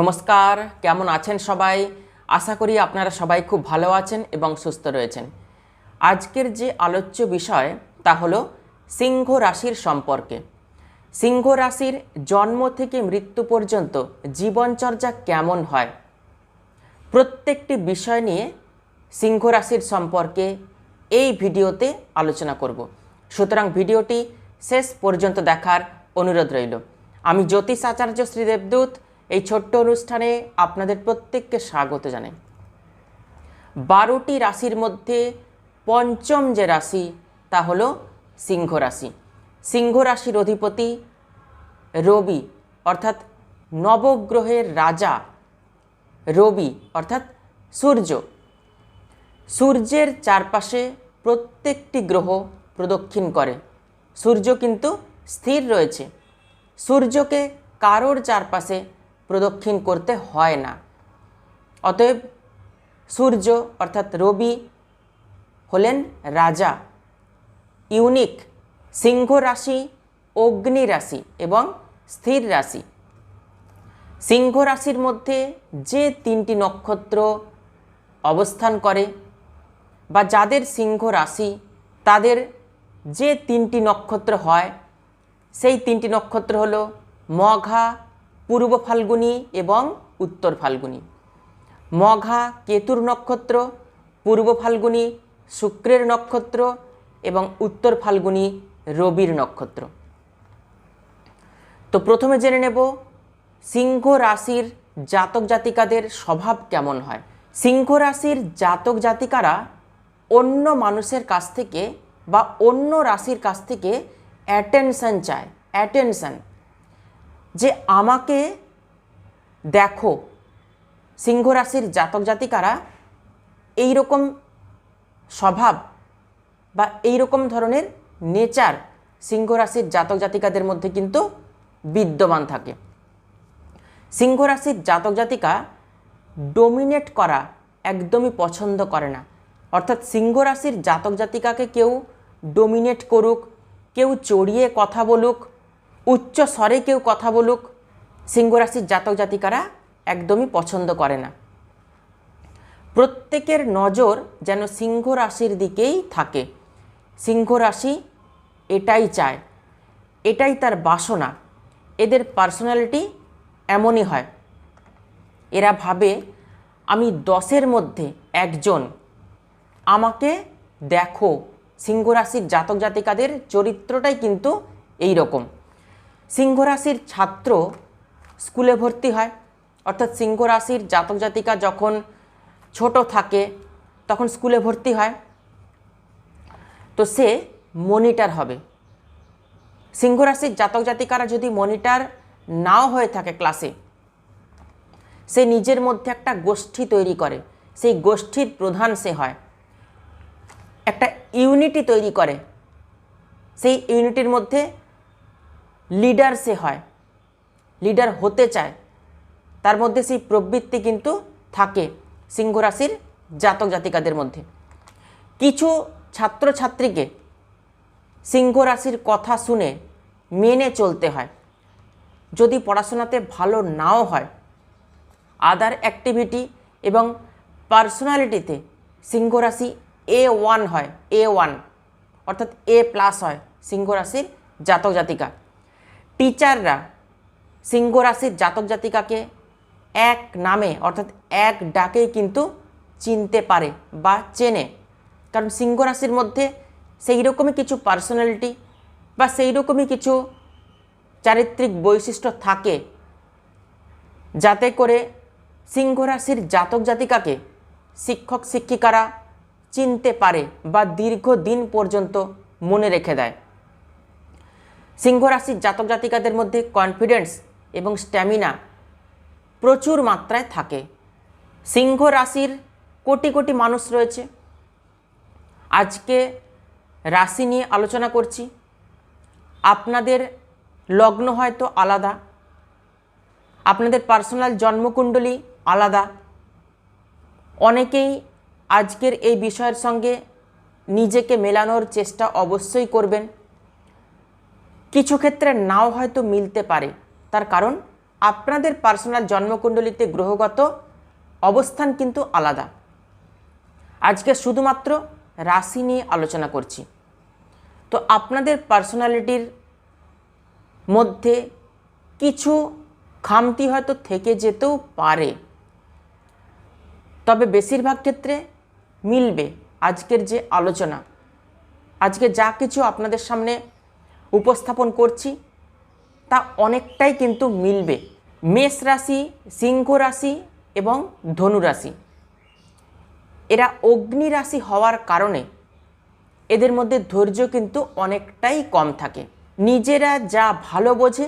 নমস্কার, কেমন আছেন সবাই? আশা করি আপনারা সবাই খুব ভালো আছেন এবং সুস্থ রয়েছেন। আজকের যে আলোচ্য বিষয় তা হলো সিংহ রাশির সম্পর্কে। সিংহ রাশির জন্ম থেকে মৃত্যু পর্যন্ত জীবনচর্যা কেমন হয়? প্রত্যেকটি বিষয় নিয়ে সিংহ রাশির সম্পর্কে এই ভিডিওতে আলোচনা করব। সুতরাং ভিডিওটি শেষ পর্যন্ত দেখার অনুরোধ রইল। আমি জ্যোতিষ আচার্য শ্রীদেবদূত এই ছোট্ট অনুষ্ঠানে আপনাদের প্রত্যেককে স্বাগত জানাই। বারোটি রাশির মধ্যে পঞ্চম যে রাশি, তা হলো সিংহ রাশি। সিংহ রাশির অধিপতি রবি, অর্থাৎ নবগ্রহের রাজা রবি, অর্থাৎ সূর্য। সূর্যের চারপাশে প্রত্যেকটি গ্রহ প্রদক্ষিণ করে। সূর্য কিন্তু স্থির রয়েছে। সূর্যকে কারোর চারপাশে প্রদক্ষিণ করতে হয় না। অতএব সূর্য অর্থাৎ রবি হলেন রাজা, ইউনিক সিংহ রাশি, অগ্নি রাশি এবং স্থির রাশি। সিংহ রাশির মধ্যে যে তিনটি নক্ষত্র অবস্থান করে বা যাদের সিংহ রাশি, তাদের যে তিনটি নক্ষত্র হয়, সেই তিনটি নক্ষত্র হলো মঘা পূর্ব ফাল্গুনি এবং উত্তর ফাল্গুনি। মঘা কেতুর নক্ষত্র, পূর্ব ফাল্গুনি শুক্রের নক্ষত্র এবং উত্তর ফাল্গুনি রবির নক্ষত্র। তো প্রথমে জেনে নেব সিংহ রাশির জাতক জাতিকাদের স্বভাব কেমন হয়। সিংহ রাশির জাতক জাতিকারা অন্য মানুষের কাছ থেকে বা অন্য রাশির কাছ থেকে অ্যাটেনশন চায় অ্যাটেনশন যে আমাকে দেখো, সিংহ রাশির জাতক জাতিকারা এই রকম স্বভাব বা এই রকম ধরনের নেচার সিংহ রাশির জাতক জাতিকাদের মধ্যে কিন্তু বিদ্যমান থাকে। সিংহ রাশির জাতক জাতিকা ডোমিনেট করা একদমই পছন্দ করে না। অর্থাৎ সিংহ রাশির জাতক জাতিকাকে কেউ ডোমিনেট করুক, কেউ চড়িয়ে কথা বলুক উচ্চ স্বরে কেউ কথা বলুক সিংহ রাশির জাতক জাতিকারা একদমই পছন্দ করে না। প্রত্যেকের নজর যেন সিংহ রাশির দিকেই থাকে। সিংহ রাশি এটাই চায়, এটাই তার বাসনা, এদের পার্সোনালিটি এমনই হয়। এরা ভাবে, আমি দশের মধ্যে একজন, আমাকে দেখো। সিংহ রাশির জাতক জাতিকাদের চরিত্রটাই কিন্তু এই রকম সিংহ রাশির ছাত্র স্কুলে ভর্তি হয়। অর্থাৎ সিংহ রাশির জাতক জাতিকা যখন ছোট থাকে, তখন স্কুলে ভর্তি হয়। তো সে মনিটার হবে। সিংহ রাশির জাতক জাতিকারা যদি মনিটার নাও হয়ে থাকে ক্লাসে, সে নিজের মধ্যে একটা গোষ্ঠী তৈরি করে। সেই গোষ্ঠীর প্রধান সে হয়। একটা ইউনিটি তৈরি করে। সেই ইউনিটির মধ্যে লিডার সে হয়। লিডার হতে চায়। তার মধ্যে সেই প্রবৃত্তি কিন্তু থাকে সিংহ রাশির জাতক জাতিকাদের মধ্যে। কিছু ছাত্রছাত্রীকে সিংহ রাশির কথা শুনে মেনে চলতে হয়। যদি পড়াশোনাতে ভালো নাও হয় আদার অ্যাক্টিভিটি এবং পার্সোনালিটিতে সিংহ রাশি এ ওয়ান হয় এ ওয়ান অর্থাৎ এ প্লাস হয় সিংহ রাশির জাতক জাতিকা। টিচাররা সিংহ রাশির জাতক জাতিকাকে এক নামে, অর্থাৎ এক ডাকেই কিন্তু চিনতে পারে বা চেনে। কারণ সিংহ রাশির মধ্যে সেই রকমই কিছু পার্সোনালিটি বা সেই রকমই কিছু চারিত্রিক বৈশিষ্ট্য থাকে, যাতে করে সিংহ রাশির জাতক জাতিকাকে শিক্ষক, শিক্ষিকারা চিনতে পারে বা দীর্ঘদিন পর্যন্ত মনে রেখে দেয়। সিংহ রাশির জাতক জাতিকাদের মধ্যে কনফিডেন্স এবং স্ট্যামিনা প্রচুর মাত্রায় থাকে। সিংহ রাশির কোটি কোটি মানুষ রয়েছে। আজকে রাশি নিয়ে আলোচনা করছি। আপনাদের লগ্ন হয়তো আলাদা। আপনাদের পার্সোনাল জন্মকুণ্ডলী আলাদা। অনেকেই আজকের এই বিষয়ের সঙ্গে নিজেকে মেলানোর চেষ্টা অবশ্যই করবেন। কিছু ক্ষেত্রে নাও হয়তো মিলতে পারে। তার কারণ, আপনাদের পার্সোনাল জন্মকুণ্ডলিতে গ্রহগত অবস্থান কিন্তু আলাদা। আজকে শুধুমাত্র রাশি নিয়ে আলোচনা করছি। তো আপনাদের পার্সোনালিটির মধ্যে কিছু খামতি হয়তো থেকে যেতেও পারে। তবে বেশিরভাগ ক্ষেত্রে মিলবে আজকের যে আলোচনা। আজকে যা কিছু আপনাদের সামনে উপস্থাপন করছি, তা অনেকটাই কিন্তু মিলবে। মেষ রাশি, সিংহ রাশি এবং ধনু রাশি। এরা অগ্নি রাশি হওয়ার কারণে এদের মধ্যে ধৈর্য কিন্তু অনেকটাই কম থাকে। নিজেরা যা ভালো বোঝে,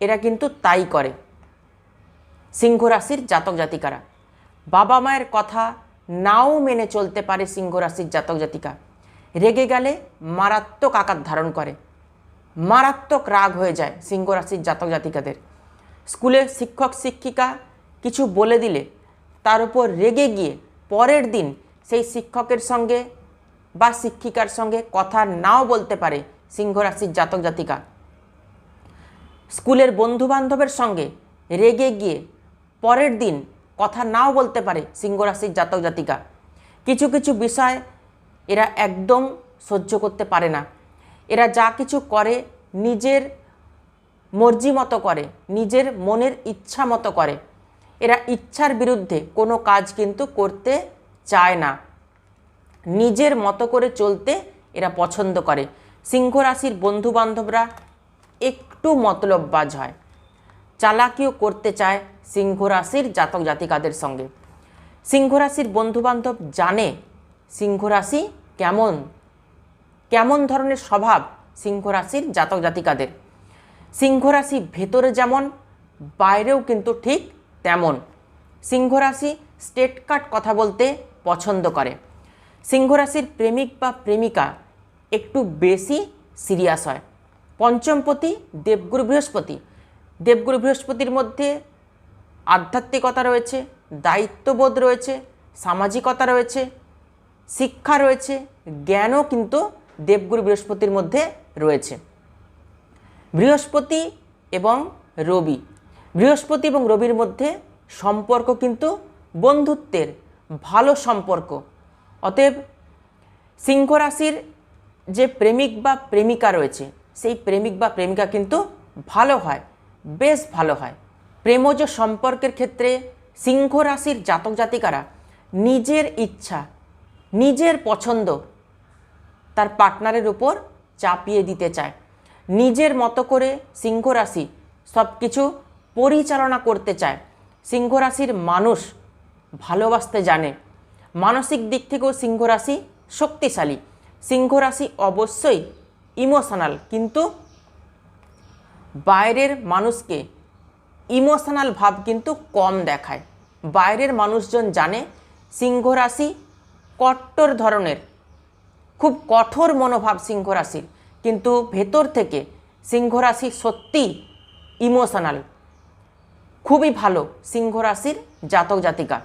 এরা কিন্তু তাই করে। সিংহ রাশির জাতক জাতিকারা। বাবা মায়ের কথা নাও মেনে চলতে পারে সিংহ রাশির জাতক জাতিকা। রেগে গেলে মারাত্মক আকার ধারণ করে। মারাত্মক রাগ হয়ে যায় সিংহ রাশির জাতক জাতিকাদের। স্কুলের শিক্ষক, শিক্ষিকা কিছু বলে দিলে তার উপর রেগে গিয়ে পরের দিন সেই শিক্ষকের সঙ্গে বা শিক্ষিকার সঙ্গে কথা নাও বলতে পারে সিংহ রাশির জাতক জাতিকা। স্কুলের বন্ধু বান্ধবের সঙ্গে রেগে গিয়ে পরের দিন কথা নাও বলতে পারে সিংহ রাশির জাতক জাতিকা। কিছু কিছু বিষয় এরা একদম সহ্য করতে পারে না। এরা যা কিছু করে নিজের মর্জি মতো করে, নিজের মনের ইচ্ছা মতো করে। এরা ইচ্ছার বিরুদ্ধে কোনো কাজ কিন্তু করতে চায় না। নিজের মতো করে চলতে এরা পছন্দ করে। সিংহ রাশির বন্ধু বান্ধবরা একটু মতলববাজ হয়। চালাকিও করতে চায় সিংহ রাশির জাতক জাতিকাদের সঙ্গে। সিংহ রাশির বন্ধুবান্ধব জানে সিংহ রাশি কেমন। কেমন ধরনের স্বভাব সিংহ রাশির জাতক জাতিকাদের? সিংহ রাশি ভেতরে যেমন, বাইরেও কিন্তু ঠিক তেমন। সিংহ রাশি স্টেট কাট কথা বলতে পছন্দ করে। সিংহ রাশির প্রেমিক বা প্রেমিকা একটু বেশি সিরিয়াস হয়। পঞ্চমপতি দেবগুরু বৃহস্পতি। দেবগুরু বৃহস্পতির মধ্যে আধ্যাত্মিকতা রয়েছে, দায়িত্ববোধ রয়েছে, সামাজিকতা রয়েছে, শিক্ষা রয়েছে, জ্ঞানও কিন্তু দেবগুরু বৃহস্পতির মধ্যে রয়েছে। বৃহস্পতি এবং রবি। বৃহস্পতি এবং রবির মধ্যে সম্পর্ক কিন্তু বন্ধুত্বের ভালো সম্পর্ক। অতএব সিংহ রাশির যে প্রেমিক বা প্রেমিকা রয়েছে, সেই প্রেমিক বা প্রেমিকা কিন্তু ভালো হয়, বেশ ভালো হয়। প্রেমজ সম্পর্কের ক্ষেত্রে সিংহ রাশির জাতক জাতিকারা নিজের ইচ্ছা, নিজের পছন্দ তার পার্টনারের উপর চাপিয়ে দিতে চায়। নিজের মতো করে সিংহ রাশি সব কিছু পরিচালনা করতে চায়। সিংহ রাশির মানুষ ভালোবাসতে জানে। মানসিক দিক থেকেও সিংহ রাশি শক্তিশালী। সিংহ রাশি অবশ্যই ইমোশনাল কিন্তু বাইরের মানুষকে ইমোশনাল ভাব কিন্তু কম দেখায়। বাইরের মানুষজন জানে সিংহ রাশি কট্টর ধরনের খুব কঠোর মনোভাব সিংহ রাশির। কিন্তু ভেতর থেকে সিংহ রাশি সত্যি ইমোশনাল খুবই ভালো সিংহ রাশির জাতক জাতিকা।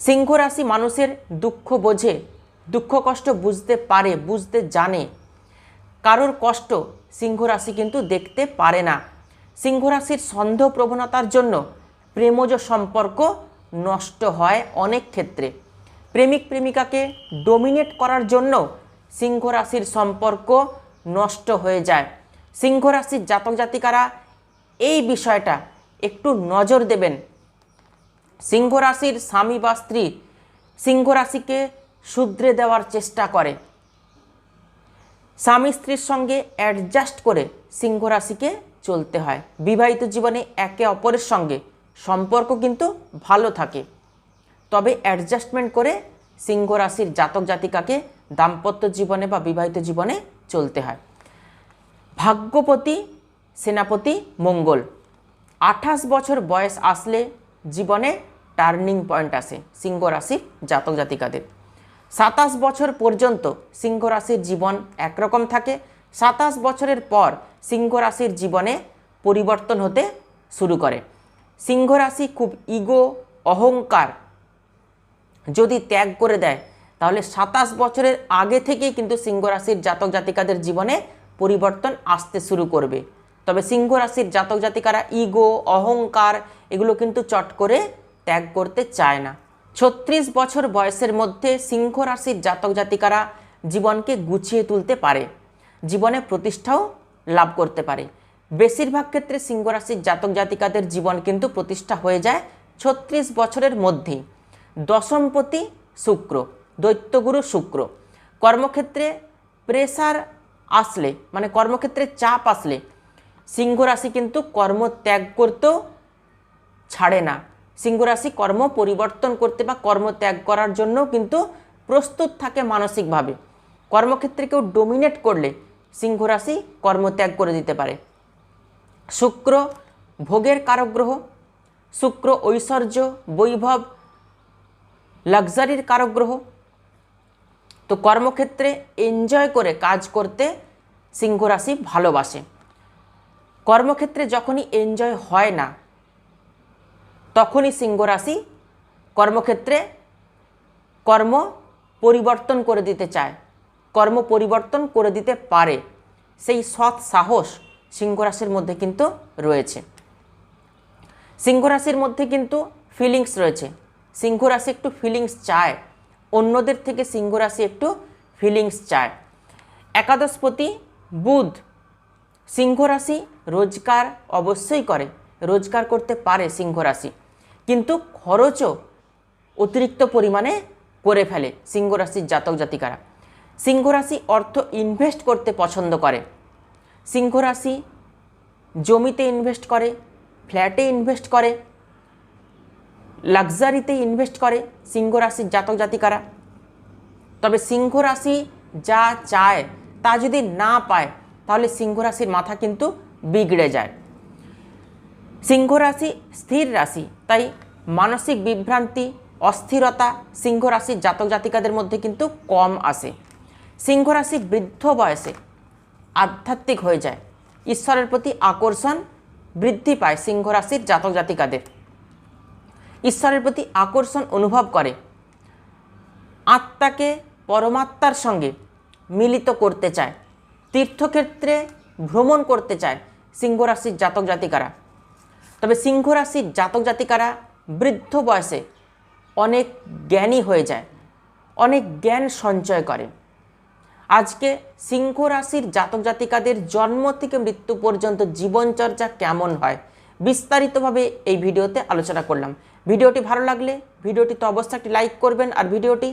সিংহ রাশি মানুষের দুঃখ বোঝে, দুঃখ কষ্ট বুঝতে পারে, বুঝতে জানে। কারোর কষ্ট সিংহ রাশি কিন্তু দেখতে পারে না। সিংহ রাশির সন্দেহ প্রবণতার জন্য প্রেমজ সম্পর্ক নষ্ট হয় অনেক ক্ষেত্রে। প্রেমিক প্রেমিকাকে ডোমিনেট করার জন্য সিংহ রাশির সম্পর্ক নষ্ট হয়ে যায়। সিংহ রাশির জাতক জাতিকারা এই বিষয়টা একটু নজর দেবেন। সিংহ রাশির স্বামী বা স্ত্রী সিংহ রাশিকে শুধরে দেওয়ার চেষ্টা করে। স্বামী স্ত্রীর সঙ্গে অ্যাডজাস্ট করে সিংহ রাশিকে চলতে হয়। বিবাহিত জীবনে একে অপরের সঙ্গে সম্পর্ক কিন্তু ভালো থাকে। তবে অ্যাডজাস্টমেন্ট করে সিংহ রাশির জাতক জাতিকাকে দাম্পত্য জীবনে বা বিবাহিত জীবনে চলতে হয়। ভাগ্যপতি, সেনাপতি, মঙ্গল। আঠাশ বছর বয়স আসলে জীবনে টার্নিং পয়েন্ট আসে সিংহ রাশির জাতক জাতিকাদের। সাতাশ বছর পর্যন্ত সিংহ রাশির জীবন একরকম থাকে। সাতাশ বছরের পর সিংহ রাশির জীবনে পরিবর্তন হতে শুরু করে। সিংহ রাশি খুব ইগো অহংকার যদি ত্যাগ করে দেয়, তাহলে সাতাশ বছরের আগে থেকেই কিন্তু সিংহ রাশির জাতক জাতিকাদের জীবনে পরিবর্তন আসতে শুরু করবে। তবে সিংহ রাশির জাতক জাতিকারা ইগো, অহংকার এগুলো কিন্তু চট করে ত্যাগ করতে চায় না। ছত্রিশ বছর বয়সের মধ্যে সিংহ রাশির জাতক জাতিকারা জীবনকে গুছিয়ে তুলতে পারে, জীবনে প্রতিষ্ঠাও লাভ করতে পারে। বেশিরভাগ ক্ষেত্রে সিংহ রাশির জাতক জাতিকাদের জীবন কিন্তু প্রতিষ্ঠা হয়ে যায় ছত্রিশ বছরের মধ্যেই। দশমপতি শুক্র, দৈত্যগুরু শুক্র। কর্মক্ষেত্রে প্রেসার আসলে মানে কর্মক্ষেত্রে চাপ আসলে। সিংহ রাশি কিন্তু কর্ম ত্যাগ করতেও ছাড়ে না। সিংহ রাশি কর্ম পরিবর্তন করতে বা কর্ম ত্যাগ করার জন্য কিন্তু প্রস্তুত থাকে মানসিকভাবে। কর্মক্ষেত্রে কেউ ডোমিনেট করলে সিংহ রাশি কর্মত্যাগ করে দিতে পারে। শুক্র ভোগের কারগ্রহ শুক্র ঐশ্বর্য, বৈভব লাক্সারির কারগ্রহ। তো কর্মক্ষেত্রে এনজয় করে কাজ করতে সিংহ রাশি ভালোবাসে। কর্মক্ষেত্রে যখনই এনজয় হয় না, তখনই সিংহ রাশি কর্মক্ষেত্রে কর্ম পরিবর্তন করে দিতে চায়। কর্ম পরিবর্তন করে দিতে পারে। সেই সৎ সাহস সিংহ রাশির মধ্যে কিন্তু রয়েছে। সিংহ রাশির মধ্যে কিন্তু ফিলিংস রয়েছে। সিংহ রাশি একটু ফিলিংস চায়, অন্যদের থেকে সিংহ রাশি একটু ফিলিংস চায়। একাদশপতি বুধ সিংহ রাশি রোজগার অবশ্যই করে, রোজগার করতে পারে সিংহ রাশি কিন্তু খরচও অতিরিক্ত পরিমাণে করে ফেলে সিংহ রাশির জাতক জাতিকারা। সিংহ রাশি অর্থ ইনভেস্ট করতে পছন্দ করে সিংহ রাশি জমিতে ইনভেস্ট করে ফ্ল্যাটে ইনভেস্ট করে লাক্সারিতে ইনভেস্ট করে, সিংহ রাশির জাতক জাতিকারা। তবে সিংহ রাশি যা চায়, তা যদি না পায়, তাহলে সিংহ রাশির মাথা কিন্তু বিগড়ে যায়। সিংহ রাশি স্থির রাশি, তাই মানসিক বিভ্রান্তি, অস্থিরতা সিংহ রাশির জাতক জাতিকাদের মধ্যে কিন্তু কম আসে। সিংহ রাশি বৃদ্ধ বয়সে আধ্যাত্মিক হয়ে যায়। ঈশ্বরের প্রতি আকর্ষণ বৃদ্ধি পায় সিংহ রাশির জাতক জাতিকাদের। ঈশ্বরের প্রতি আকর্ষণ অনুভব করে। আত্মাকে পরমাত্মার সঙ্গে মিলিত করতে চায়। তীর্থক্ষেত্রে ভ্রমণ করতে চায় সিংহ রাশির জাতক জাতিকারা। তবে সিংহ রাশির জাতক জাতিকারা বৃদ্ধ বয়সে অনেক জ্ঞানী হয়ে যায়, অনেক জ্ঞান সঞ্চয় করে। আজকে সিংহ রাশির জাতক জাতিকাদের জন্ম থেকে মৃত্যু পর্যন্ত জীবনচর্চা কেমন হয়? বিস্তারিতভাবে এই ভিডিওতে আলোচনা করলাম। ভিডিওটি ভালো লাগলে ভিডিওটি তো অবশ্যই একটি লাইক করবেন আর ভিডিওটি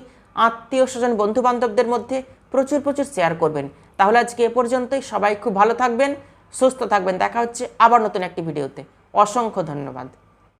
আত্মীয় স্বজন, বন্ধুবান্ধবদের মধ্যে প্রচুর প্রচুর শেয়ার করবেন। তাহলে আজকে এ পর্যন্তই। সবাই খুব ভালো থাকবেন, সুস্থ থাকবেন। দেখা হচ্ছে আবার নতুন একটি ভিডিওতে। অসংখ্য ধন্যবাদ।